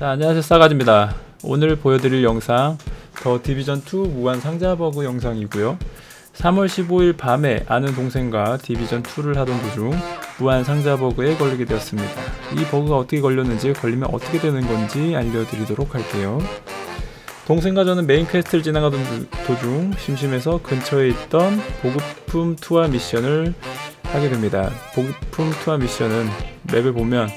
자, 안녕하세요. 싸가지입니다. 오늘 보여드릴 영상 더 디비전2 무한 상자 버그 영상이고요. 3월 15일 밤에 아는 동생과 디비전2를 하던 도중 무한 상자 버그에 걸리게 되었습니다. 이 버그가 어떻게 걸렸는지 걸리면 어떻게 되는 건지 알려드리도록 할게요. 동생과 저는 메인 퀘스트를 지나가던 도중 심심해서 근처에 있던 보급품 투하 미션을 하게 됩니다. 보급품 투하 미션은 맵을 보면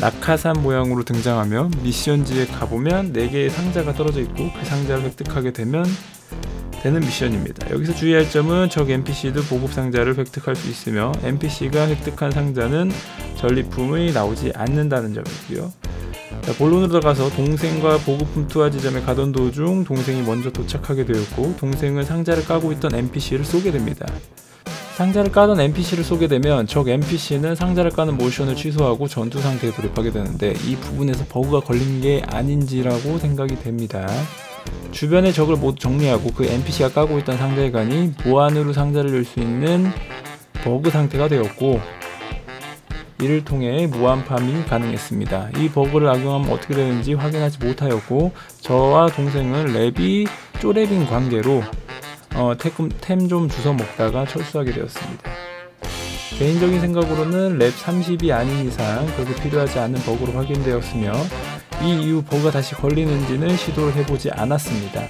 낙하산 모양으로 등장하며 미션지에 가보면 4개의 상자가 떨어져 있고 그 상자를 획득하게 되면 되는 미션입니다. 여기서 주의할 점은 적 NPC도 보급 상자를 획득할 수 있으며 NPC가 획득한 상자는 전리품이 나오지 않는다는 점이고요. 자, 본론으로 들어가서 동생과 보급품 투하 지점에 가던 도중 동생이 먼저 도착하게 되었고 동생은 상자를 까고 있던 NPC를 쏘게 됩니다. 상자를 까던 NPC를 쏘게 되면 적 NPC는 상자를 까는 모션을 취소하고 전투 상태에 돌입하게 되는데 이 부분에서 버그가 걸린 게 아닌지라고 생각이 됩니다. 주변의 적을 모두 정리하고 그 NPC가 까고 있던 상자에 가니 무한으로 상자를 열 수 있는 버그 상태가 되었고 이를 통해 무한 파밍이 가능했습니다. 이 버그를 악용하면 어떻게 되는지 확인하지 못하였고 저와 동생은 랩이 쪼랩인 관계로 어, 템좀 주워 먹다가 철수하게 되었습니다. 개인적인 생각으로는 랩 30이 아닌 이상 그렇게 필요하지 않은 버그로 확인되었으며 이 이후 버그가 다시 걸리는지는 시도를 해보지 않았습니다.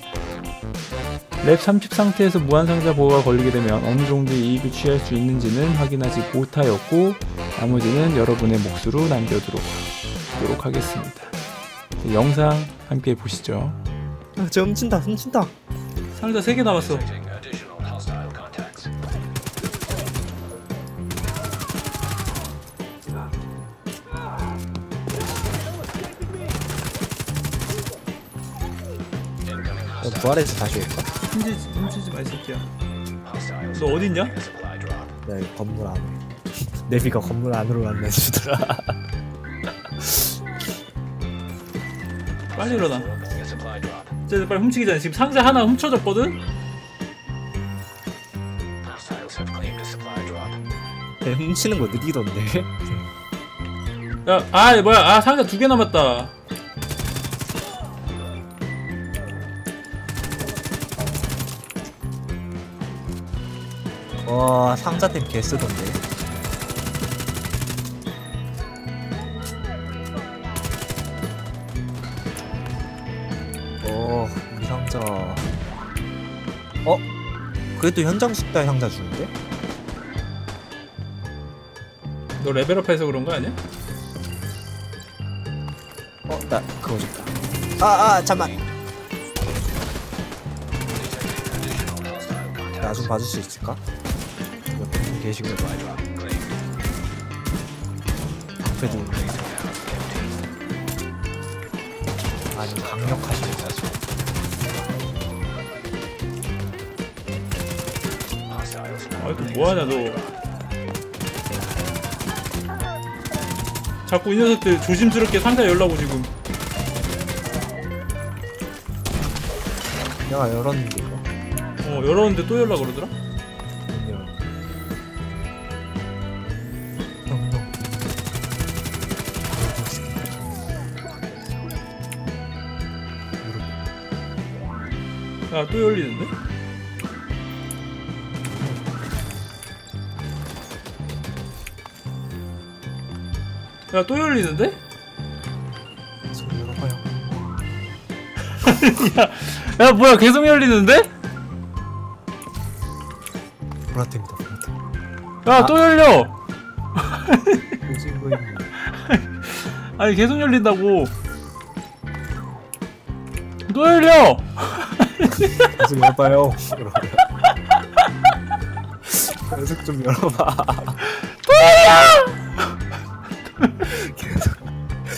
랩 30 상태에서 무한상자 버그가 걸리게 되면 어느 정도의 이익을 취할 수 있는지는 확인하지 못하였고 나머지는 여러분의 몫으로 남겨두도록 하겠습니다. 영상 함께 보시죠. 아, 저 훔친다 훔친다 상자 3개 남았어. 너 부활해서 다시 올까? 훔치지, 훔치지 마, 이 새끼야. 너 어딨냐? 나 여기 건물 안에 내비가 건물 안으로 안내주더라 빨리 일어나. 쟤들 빨리 훔치기 전에 지금 상자 하나 훔쳐졌거든? 야, 훔치는 거 느리던데 야, 아, 뭐야. 아, 상자 두 개 남았다. 와 상자템 개쓰던데 어 우리 상자 어? 그래도 현장 숙달 상자 주는데? 너 레벨업해서 그런 거 아니야? 어? 나 그거 줬다 아 아 잠만 나 좀 봐줄 수 있을까? 옆에 계시고 방패도 아니 강력하시네 아, 또 뭐하냐, 너. 자꾸 이 녀석들 조심스럽게 상자 열라고 지금. 내가 열었는데 이거 어, 열었는데 또 열라 그러더라? 야, 또 열리는데? 야, 또 열리는데? 소리 열어봐요 야, 뭐야, 계속 열리는데? 보라템이다 보라템 야, 또 열려! 아니, 계속 열린다고. 또 열려! 계속 열어봐요. 계속 좀 열어봐. 도야! 계속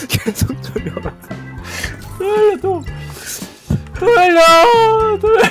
계속 좀 열어. 도야 도 도야 도야.